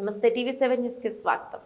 నమస్తే TV seven news కి స్వాగతం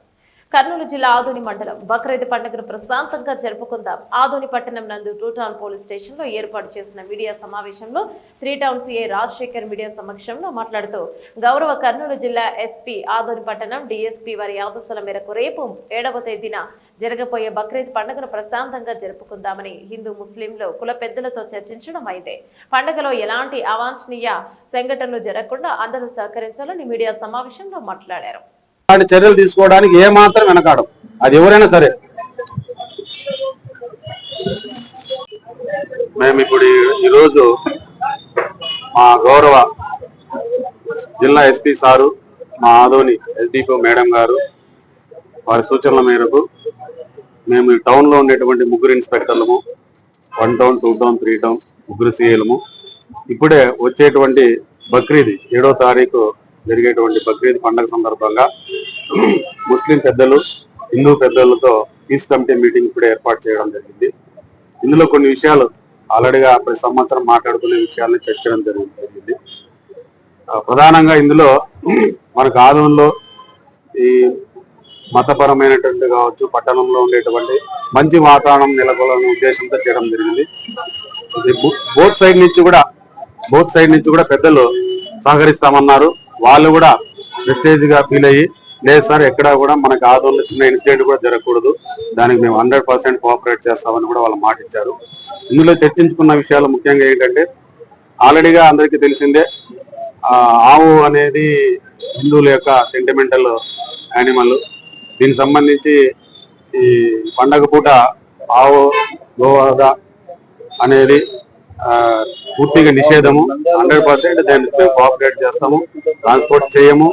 కర్నూలు జిల్లా ఆదోని మండలం బక్రీద్ పండుగను ప్రశాంతంగా జరుపుకుందాం. ఆదోని పట్టణం నందు టూ టౌన్ పోలీస్ స్టేషన్లో ఏర్పాటు చేసిన మీడియా సమావేశంలో three town CI Rajasekhar media సమక్షంలో మాట్లాడుతూ గౌరవ కర్నూలు జిల్లా ఎస్పీ ఆదోని పట్టణం డిఎస్పీ వారి ఆదేశాల మేరకు రేపు ఏడవ తేదీన జరగబోయే బక్రీద్ పండుగను ప్రశాంతంగా జరుపుకుందామని హిందూ ముస్లింలు కుల పెద్దలతో చర్చించడం అయితే. పండుగలో ఎలాంటి అవాంఛనీయ సంఘటనలు జరగకుండా అందరూ సహకరించాలని మీడియా సమావేశంలో మాట్లాడారు. అలాంటి చర్యలు తీసుకోవడానికి ఏమాత్రం వెనకాడం అది ఎవరైనా సరే. మేము ఇప్పుడు ఈరోజు మా గౌరవ జిల్లా ఎస్పీ సారు మా ఆదోని ఎస్డిపో మేడం గారు వారి సూచనల మేరకు మేము ఈ ఉండేటువంటి ముగ్గురు ఇన్స్పెక్టర్లము one town two town three town ముగ్గురు సీఏలము ఇప్పుడే వచ్చేటువంటి బక్రీద్ ఏడో తారీఖు జరిగేటువంటి బక్రీద్ పండుగ సందర్భంగా ముస్లిం పెద్దలు హిందూ పెద్దలతో పీస్ కమిటీ మీటింగ్ కూడా ఏర్పాటు చేయడం జరిగింది. ఇందులో కొన్ని విషయాలు ఆల్రెడీగా ప్రతి సంవత్సరం మాట్లాడుకునే విషయాలను చర్చడం జరిగింది. ప్రధానంగా ఇందులో మనకు ఆదంలో ఈ మతపరమైనటువంటి కావచ్చు పట్టణంలో ఉండేటువంటి మంచి వాతావరణం నెలకొలని ఉద్దేశంతో చేయడం జరిగింది. బోత్ సైడ్ నుంచి కూడా బోత్ సైడ్ నుంచి కూడా పెద్దలు సహకరిస్తామన్నారు. వాళ్ళు కూడా ప్రెస్టేజ్గా ఫీల్ అయ్యి లేదు సార్ ఎక్కడ కూడా మనకు ఆదోళన చిన్న ఇన్సిడెంట్ కూడా జరగకూడదు. దానికి మేము హండ్రెడ్ పర్సెంట్ కోఆపరేట్ చేస్తామని కూడా వాళ్ళు మాట ఇచ్చారు ఇందులో చర్చించుకున్న విషయాలు ముఖ్యంగా ఏంటంటే ఆల్రెడీగా అందరికీ తెలిసిందే ఆవు అనేది హిందువుల యొక్క సెంటిమెంటల్ యానిమల్ దీనికి సంబంధించి ఈ పండగ పూట ఆవు గోవాద అనేది పూర్తిగా నిషేధము. హండ్రెడ్ పర్సెంట్ దాన్ని మేము కోఆపరేట్ చేస్తాము ట్రాన్స్పోర్ట్ చేయము.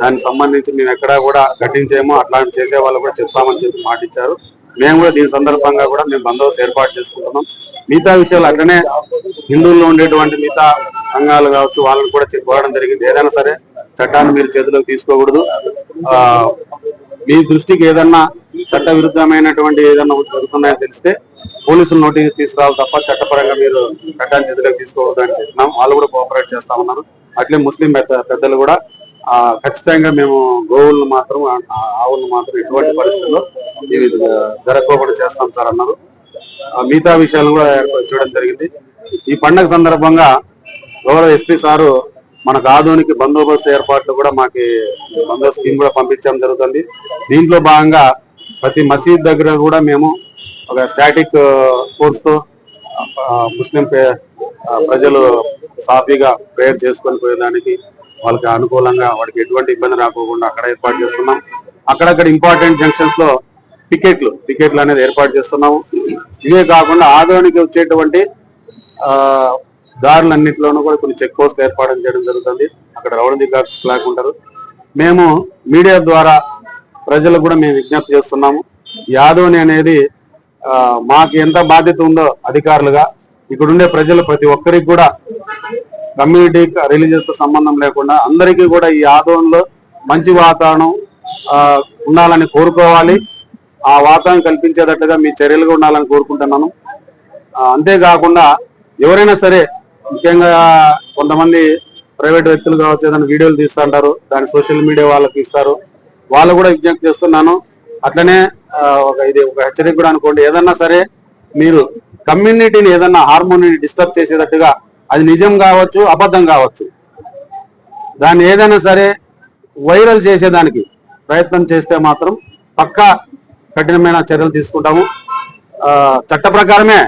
దానికి సంబంధించి మేము ఎక్కడా కూడా కట్టించేయము అట్లాంటి చేసే వాళ్ళు కూడా చెప్తామని చెప్పి మాటిచ్చారు. మేము కూడా దీని సందర్భంగా కూడా మేము బందోబస్తు ఏర్పాటు చేసుకుంటున్నాం. మిగతా విషయాలు అట్లనే హిందువుల్లో ఉండేటువంటి మిగతా సంఘాలు కావచ్చు వాళ్ళని కూడా చెప్పుకోవడం జరిగింది. ఏదైనా సరే చట్టాన్ని మీరు చేతిలోకి తీసుకోకూడదు. మీ దృష్టికి ఏదన్నా చట్ట విరుద్ధమైనటువంటి ఏదన్నా జరుగుతున్నాయని తెలిస్తే పోలీసులు నోటీస్ తీసుకురావాలి తప్ప చట్టపరంగా మీరు చట్టాన్ని చేతిలోకి తీసుకోవద్దు అని చెప్పినాం. వాళ్ళు కూడా కోఆపరేట్ చేస్తా ఉన్నారు. అట్లే ముస్లిం పెద్ద- పెద్దలు కూడా ఖచ్చితంగా మేము గోవులను మాత్రం ఆవులను మాత్రం ఎటువంటి పరిస్థితుల్లో ఇది జరగకోకుండా చేస్తాం సార్ అన్నారు. ఆ మిగతా విషయాలను కూడా చూడడం చేయడం జరిగింది. ఈ పండగ సందర్భంగా గౌరవ ఎస్పీ సారు మనకు ఆధునిక బందోబస్తు ఏర్పాట్లు కూడా మాకు బందోబస్తు స్కీమ్ కూడా పంపించడం జరుగుతుంది. దీంట్లో భాగంగా ప్రతి మసీద్ దగ్గర కూడా మేము ఒక స్టాటిక్ కోర్స్తో ముస్లిం పే- ప్రజలు సాఫీగా ప్రేయర్ చేసుకొని పోయేదానికి వాళ్ళకి అనుకూలంగా వాడికి ఎటువంటి ఇబ్బంది రాకోకుండా అక్కడ ఏర్పాటు చేస్తున్నాం. అక్కడక్కడ ఇంపార్టెంట్ జంక్షన్స్లో టికెట్లు టికెట్లు అనేది ఏర్పాటు చేస్తున్నాము. ఇవే కాకుండా ఆదోనికి వచ్చేటువంటి దారులన్నింటిలోనూ కూడా కొన్ని చెక్ పోస్ట్ ఏర్పాటు చేయడం జరుగుతుంది. అక్కడ రౌడీ క్లాక్ ఉంటారు. మేము మీడియా ద్వారా ప్రజలకు కూడా మేము విజ్ఞప్తి చేస్తున్నాము. యాదవ్ని అనేది మాకు ఎంత బాధ్యత ఉందో అధికారులుగా ఇక్కడుండే ప్రజలు ప్రతి ఒక్కరికి కూడా కమ్యూనిటీ రిలీజియస్తో సంబంధం లేకుండా అందరికీ కూడా ఈ ఆదోన్లో మంచి వాతావరణం ఉండాలని కోరుకోవాలి. ఆ వాతావరణం కల్పించేటట్టుగా మీ చర్యలుగా ఉండాలని కోరుకుంటున్నాను. అంతేకాకుండా ఎవరైనా సరే ముఖ్యంగా కొంతమంది ప్రైవేట్ వ్యక్తులు కావచ్చు ఏదైనా వీడియోలు తీస్తుంటారు దాన్ని సోషల్ మీడియా వాళ్ళకి ఇస్తారు. వాళ్ళు కూడా విజ్ఞప్తి చేస్తున్నాను. అట్లనే ఒక ఇది ఒక హెచ్చరిక కూడా అనుకోండి. ఏదన్నా సరే మీరు కమ్యూనిటీని ఏదన్నా హార్మోనిని డిస్టర్బ్ చేసేటట్టుగా అది నిజం కావచ్చు అబద్ధం కావచ్చు. దాన్ని ఏదైనా సరే వైరల్ చేసేదానికి ప్రయత్నం చేస్తే మాత్రం పక్కా కఠినమైన చర్యలు తీసుకుంటాము. చట్ట ప్రకారమే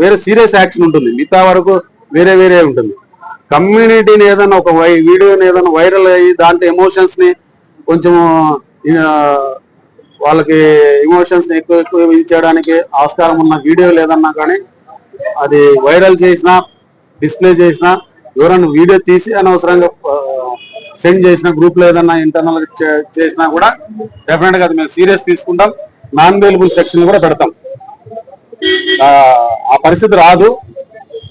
వేరే సీరియస్ యాక్షన్ ఉంటుంది. మిగతా వరకు వేరే వేరే ఉంటుంది. కమ్యూనిటీని ఏదైనా ఒక వై వీడియోని ఏదైనా వైరల్ అయ్యి దాంట్లో ఎమోషన్స్ని కొంచెం వాళ్ళకి ఎమోషన్స్ని ఎక్కువ ఎక్కువ ఇది చేయడానికి ఆస్కారం ఉన్న వీడియోలు ఏదన్నా కానీ అది వైరల్ చేసినా డిస్ప్లే చేసినా ఎవరైనా వీడియో తీసి అనవసరంగా సెండ్ చేసిన గ్రూప్లో ఏదన్నా ఇంటర్నల్ చేసినా కూడా డెఫినెట్గా అది మేము సీరియస్ తీసుకుంటాం. నాన్ అవైలబుల్ సెక్షన్ కూడా పెడతాం. ఆ, ఆ పరిస్థితి రాదు.